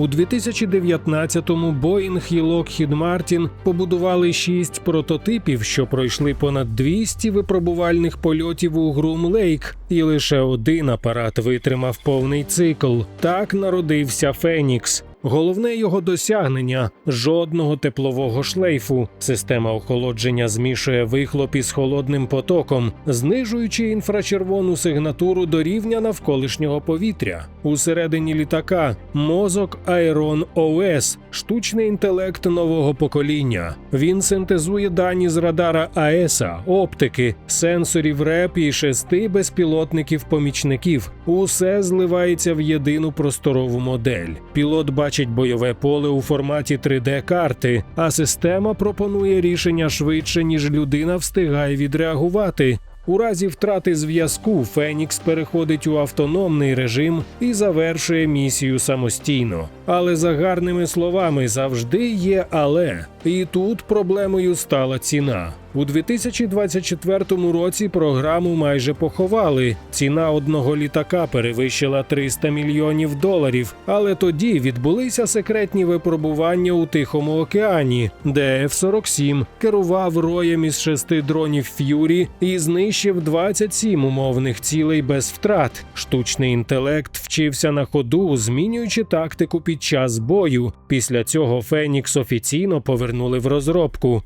У 2019-му Boeing і Lockheed Martin побудували шість прототипів, що пройшли понад 200 випробувальних польотів у Грум Лейк, і лише один апарат витримав повний цикл. Так народився Фенікс. Головне його досягнення жодного теплового шлейфу. Система охолодження змішує вихлоп із холодним потоком, знижуючи інфрачервону сигнатуру до рівня навколишнього повітря. Усередині літака мозок Aeron OS – штучний інтелект нового покоління. Він синтезує дані з радара АЕСа, оптики, сенсорів РЕП і шести безпілотників-помічників. Усе зливається в єдину просторову модель. Пілот бачить бойове поле у форматі 3D-карти, а система пропонує рішення швидше, ніж людина встигає відреагувати. У разі втрати зв'язку Фенікс переходить у автономний режим і завершує місію самостійно. Але за гарними словами завжди є але. І тут проблемою стала ціна. У 2024 році програму майже поховали. Ціна одного літака перевищила 300 мільйонів доларів. Але тоді відбулися секретні випробування у Тихому океані, де F-47 керував роєм із шести дронів Ф'юрі і знищив 27 умовних цілей без втрат. Штучний інтелект вчився на ходу, змінюючи тактику під час бою. Після цього Фенікс офіційно повернули в розробку.